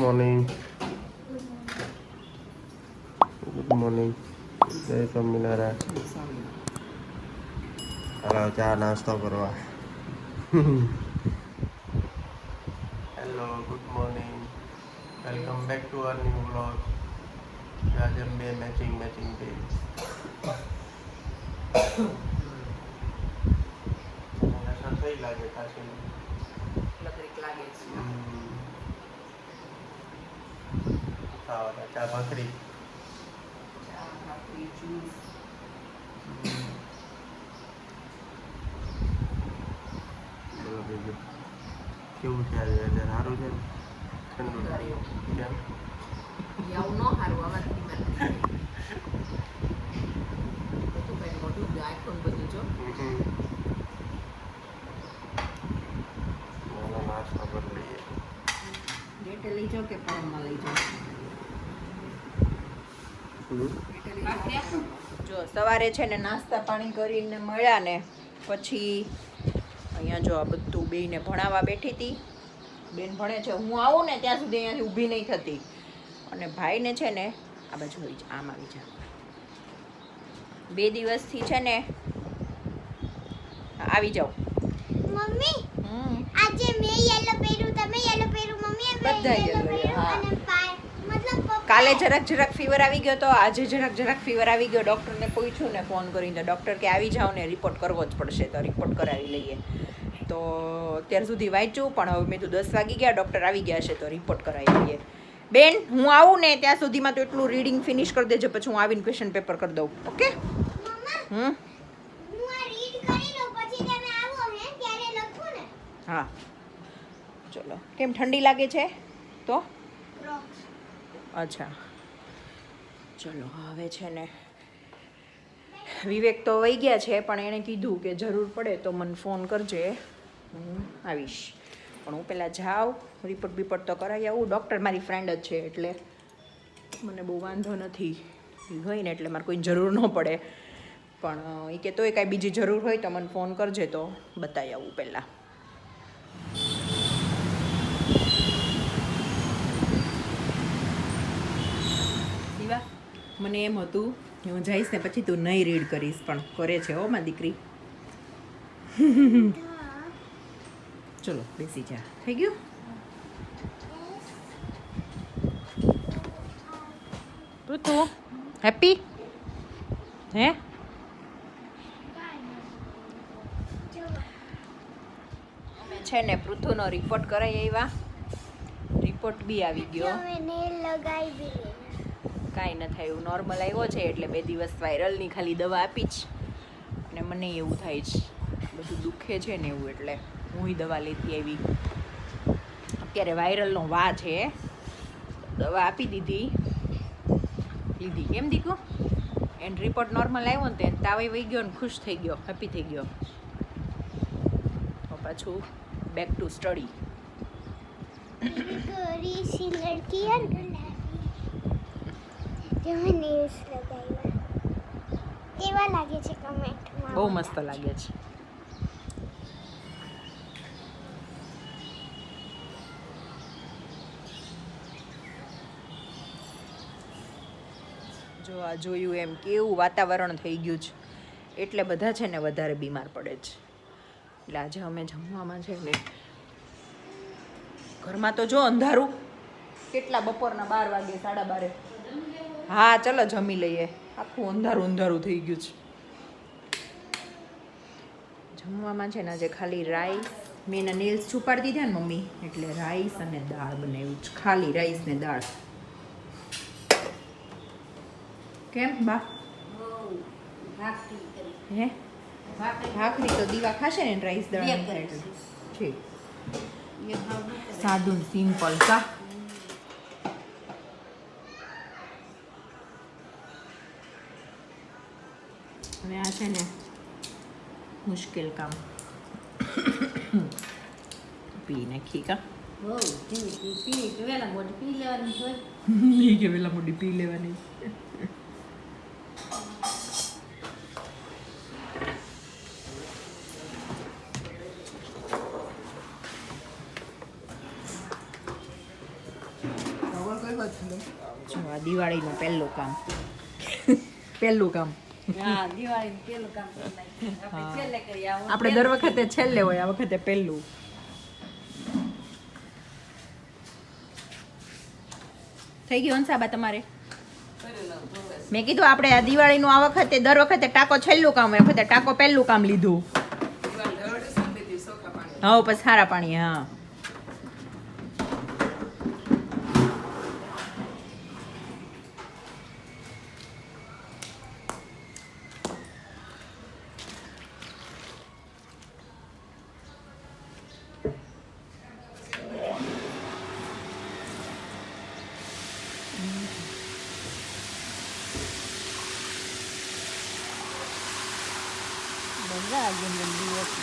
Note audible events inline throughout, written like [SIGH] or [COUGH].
Morning good morning જય સ્વામિનારાયણ હાલો ચા નાસ્તો કરવા hello good morning welcome back to our new blog આજે બે મેચિંગ મેચિંગ થઈ થઈ લાગે ખાસી લાગે છે ખાવા ચા ભાખરી. ચા, ભાખરી, કેવું છે આજે? વેધર સારું છે? ઠંડુ. કેમ ઈ આવું ન હારું, આમાંથી બીમાર થઈ જાય. બધું કઈ મોઢું જ આખું ને બધું જો. નાનો નાસ્તો કરી લઈએ ગેટે લઈ જાઓ કે પરમમાં લઈ જાઓ? જો સવારે છે ને નાસ્તા પાણી કરીને મળ્યા ને પછી અહીંયા જો આ બધું બેયને ભણાવવા બેઠી હતી બેન ભણે છે હું આવું ને ત્યાં સુધી અહીંયાથી ઊભી નહીં થતી. અને ભાઈને છે ને આ બાજુ હોય આમ આવી જા. બે દિવસથી છે ને આવી જાઓ. મમ્મી આજે મેં યેલો પહેર્યું તમે યેલો પહેર્યું મમ્મી બધા યેલો પહેર્યું અને કાલે જરાક જરાક ફીવર આવી ગયો તો આજે જરાક જરાક ફીવર આવી ગયો. ડૉક્ટરને પૂછ્યું ને ફોન કરીને ડૉક્ટર કે આવી જાઓ ને રિપોર્ટ કરવો જ પડશે તો રિપોર્ટ કરાવી લઈએ. તો અત્યાર સુધી વાંચ્યું પણ હવે મેં તો દસ વાગી ગયા ડૉક્ટર આવી ગયા છે તો રિપોર્ટ કરાવી લઈએ. બેન હું આવું ને ત્યાં સુધીમાં તો એટલું રીડિંગ ફિનિશ કરી દેજો પછી હું આવીને ક્વેશ્ચન પેપર કરી દઉં. ઓકે? હમ? હા ચલો. કેમ ઠંડી લાગે છે? તો? અચ્છા. ચલો, હવે છે ને, વિવેક તો વહી ગયા છે, પણ એણે કીધું કે જરૂર પડે તો મને ફોન કરજે. હું આવીશ. પણ હું પહેલાં જાઉં રિપોર્ટ બિપોર્ટ તો કરાવી આવું. ડૉક્ટર મારી ફ્રેન્ડ જ છે એટલે મને બહુ વાંધો નથી. હોય ને એટલે મારે કોઈ જરૂર ન પડે. પણ એ કે તોય કાંઈ બીજી જરૂર હોય તો મને ફોન કરજે તો બતાવી આવું પહેલાં મને એમ હતું કે હું જઈશ ને પછી તું નહીં રીડ કરીશ પણ કરે છે હો માં દીકરી. [LAUGHS] ચલો બેસી જા. થઈ ગયું? તું તું. હેપી હે? છે ને પૃથુનો રિપોર્ટ કરાય આવ્યા. રિપોર્ટ બી આવી ગયો. લગાવી કાંઈ ન થયું નોર્મલ આવ્યો છે એટલે બે દિવસ વાયરલની ખાલી દવા આપી જ. અને મને એવું થાય છે બધું દુખે છે ને એવું એટલે હું દવા લેતી આવી. અત્યારે વાયરલનો વા છે. દવા આપી દીધી. લીધી. કેમ દીકુ એન્ડ રિપોર્ટ નોર્મલ આવ્યો ને તેને તાવે વહી ગયો ને ખુશ થઈ ગયો હેપી થઈ ગયો. પાછું બેક ટુ સ્ટડી લડકી ગુલાબી નેલ્સ લગાવ્યા કેવા લાગે છે કમેન્ટમાં બહુ મસ્ત લાગે છે. જો આ જોયું એમ કેવું વાતાવરણ થઈ ગયું છે. એટલે બધા છે ને વધારે બીમાર પડે છે. એટલે આજે અમે જમવામાં છે ને ઘરમાં તો જો અંધારું. કેટલા બપોરના બાર વાગે, સાડા બારે. હા ચલો જમી લઈએ. આખું અંધારું અંધારું થઈ ગયું છે. જમવામાં છે ને આજે ખાલી રાઈસ મેં એના નેલ્સ છુપાડી દીધા ને મમ્મી એટલે રાઈસ અને દાળ બનાવ્યું છે. ખાલી રાઈસ ને દાળ. કેમ બા? હે? ભાખરી તો દીવા ખાશે ને રાઈસ દાળ ઠીક. સાદું સિમ્પલ કા? હવે આ છે ને મુશ્કેલ કામ. [COUGHS] પી નાખી કા? પેલા મોટી પી લેવાની દિવાળીનું પહેલું કામ. [LAUGHS] પહેલું કામ. આપણે દર વખતે છેલ્લે હોય આ વખતે પહેલું. થઈ ગયું હંસાબા તમારે. મેં કીધું આપણે આ દિવાળીનું આ વખતે દર વખતે ટાકો છેલ્લું કામ એ વખતે ટાકો પહેલું કામ લીધું. હા પછી સારા પાણી હા.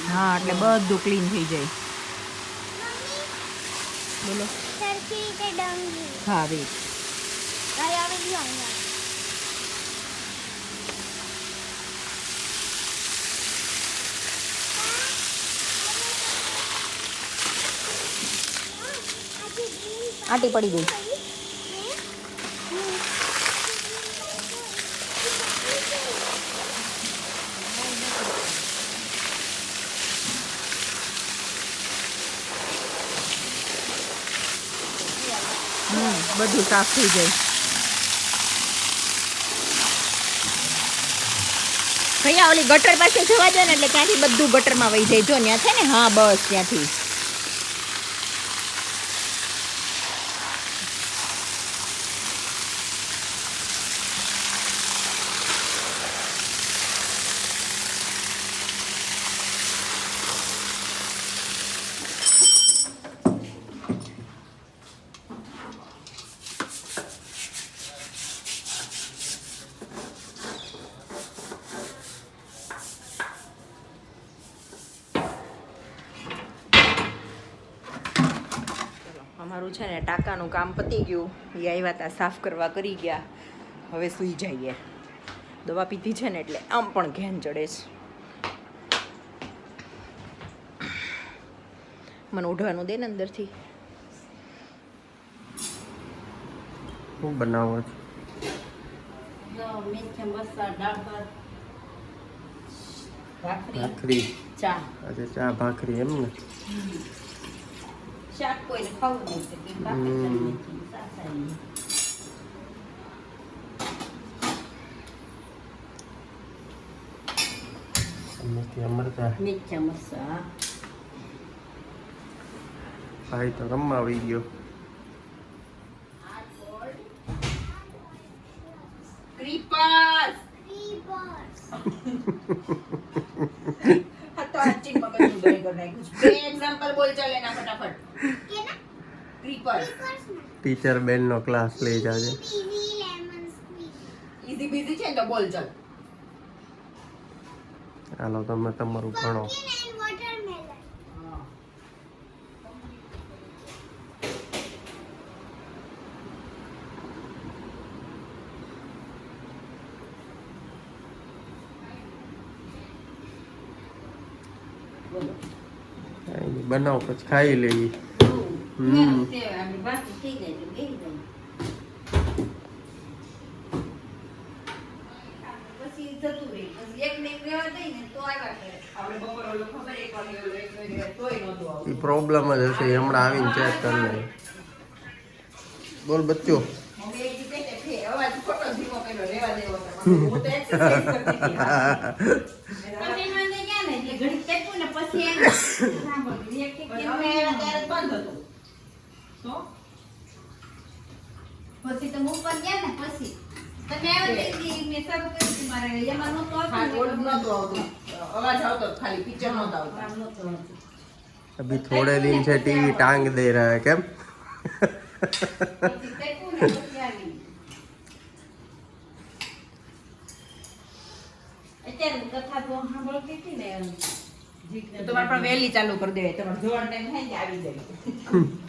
હા એટલે બધું ક્લીન થઈ જાય. બોલો. હા ગયો આટી પડી ગઈ હમ બધું સાફ થઈ જાય. ભૈયા ઓલી ગટર પાસે જવા દે ને એટલે ત્યાંથી બધું ગટરમાં વહી જાય. જો ત્યાં છે ને, હા, બસ ત્યાંથી. અમારું છે ને ટાંકાનું કામ પતી ગયું. એ આવ્યા હતા સાફ કરવા કરી ગયા. હવે સૂઈ જઈએ. દવા પીધી છે ને એટલે આમ પણ ઘેન ચડે છે. મને ઉઠવાનું દે ને અંદરથી. શું બનાવો છો ભાખરી ભાખરી. ચા. ચા ભાખરી એમ ને? શાક કોઈને ખાવું નહીં તો કે ભાખરી હમ. કરી નાખી, શાક ખાઈ. મેથી અમરતા મેથીયા મરચાં. ભાઈ તો રમવા આવી ગયો ક્રીપર્સ Creepers. હા તો આ ચીનમાં બધું ઘરે કરી નાખ્યું છે. બે એક્ઝામ્પલ બોલ ચાલે એના ફટાફટ કેના? ક્રીપર્સ બેન નો ક્લાસ લઈ જાજે. ઈઝી બીઝી છે તો બોલ ચાલ. હાલો તમે તમારું ભણો. બનાવો પછી ખાઈ લઈએ. પ્રોબ્લેમ જ હશે હમણાં આવીને ચેક કરી લે બોલ બચ્ચો ને પછી તો? પછી તો ઉપર ગયા ને પછી? તમે અભી થોડે દિન છે ટીવી ટાંગ દે રહા કેમ? અત્યારે કથા તો સાંભળતી હતી ને તમારે પણ વહેલી ચાલુ કરી દેવાય. તમારે જોવાનો ટાઈમ થાય આવી જાય.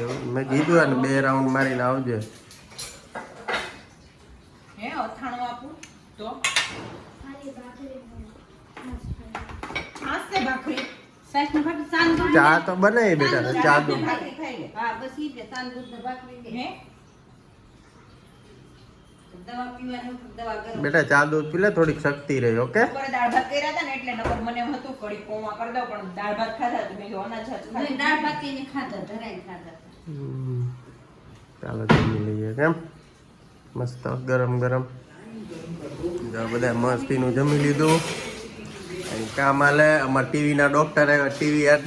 એવું મેં કીધું ને બે રાઉન્ડ મારીને આવજે. હે અથાણું આપું? તો? છે દૂધ ચા તો બનાવી બેટા ચા દો. ભાખરી ખાઈ લે હા બસ ઈ જ સાંજ દૂધ ભાખરી. હે દવા પીવાની દવા ગરમ બેટા ચા દૂધ પી લે થોડીક શક્તિ રહે ઓકે? દાળ ભાત કર્યા હતા ને એટલે નકર મને એમ હતું કડી પૌવા કરી દઉં પણ દાળ ભાત ખાધા તો મેં કીધું અનાજ ખાધું. દાળ ભાત એને ખાધા ધરાઈ ખાધા ચાલો જમી લઈએ કેમ? મસ્ત ગરમ ગરમ. જો બધા મસ્તીનું જમી લીધું. કામ આલે અમારા ટીવીના ડોક્ટર આવ્યા ટીવી યાદ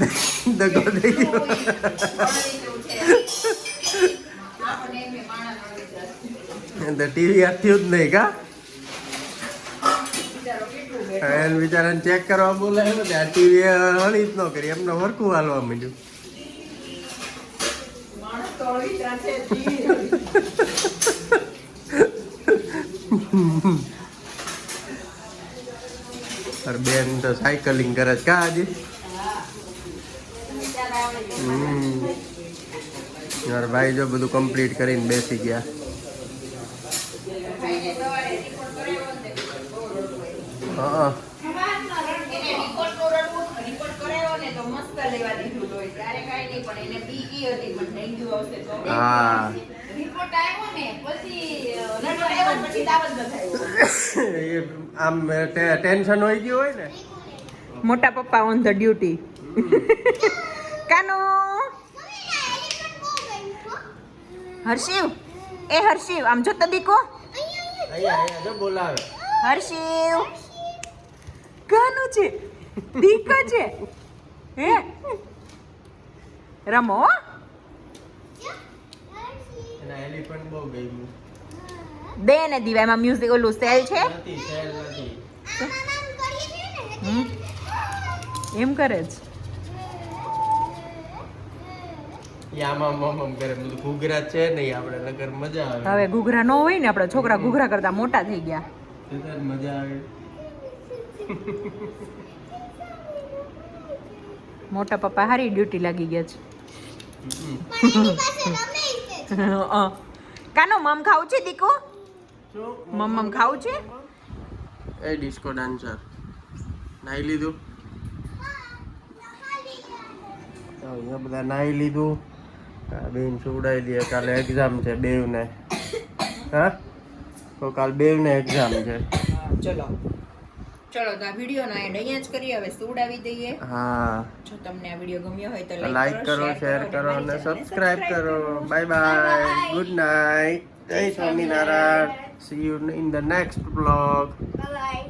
દગો થઈ ગયો [LAUGHS] વળી જેવું છે. આપણને એમ કે માણસ વળી જશે. તો ટીવી યાદ થયું જ નહીં કા બિચારો કેટલું બેઠો. એને બિચારાને ચેક કરવા બોલાવ્યો તો આ ટીવી હળી જ ન કરી એમને વરખું હાલવા માંડ્યું માણસ તો અળવીચા છે, જીવી અળવી. અરે બેન તો સાયકલિંગ કરે છે કા આજે બિચારા આવડે છે. હમ મારા ભાઈ જો બધું કમ્પ્લીટ કરીને બેસી ગયા [LAUGHS] એ આમ ટેન્શન હોય ગયું હોય ને? મોટા પપ્પા on the duty Kano? Harshiv? એ હર્ષિવ આમ જો તદીકો બોલાવે. હર્ષિવ? છે? દીકો છે? હે? રમો એલિફન્ટ બહુ ગયું દે ને દીવા એમાં મ્યુઝિક ઓલું સેલ છે? એમ કરે છે હવે ઘૂઘરા ન હોય ને આપણા છોકરા ઘૂઘરા કરતા મોટા થઈ ગયા. મજા આવે. મોટા પપ્પા હારી ડ્યુટી લાગી ગયા છે. [LAUGHS] કાનો મમ ખાવું છે દીકો? શું? મમ મમ ખાવું છે? એ ડિસ્કો ડાન્સર નાઈ લીધું? તો અહીંયા બધા નાઈ લીધું. બેન સુવડાવી દઈએ કાલે એક્ઝામ છે બેવને. હા? તો કાલ બેવને એક્ઝામ છે. ચલો. ચલો તો આ વીડિયો ના એન્ડ અહીંયા જ કરી હવે સુવડાવી દઈએ. હા. જો તમને આ વીડિયો ગમ્યો હોય તો લાઈક કરો શેર કરો અને સબસ્ક્રાઇબ કરો. બાય બાય ગુડ નાઇટ જય Swaminarayan see you in the next blog bye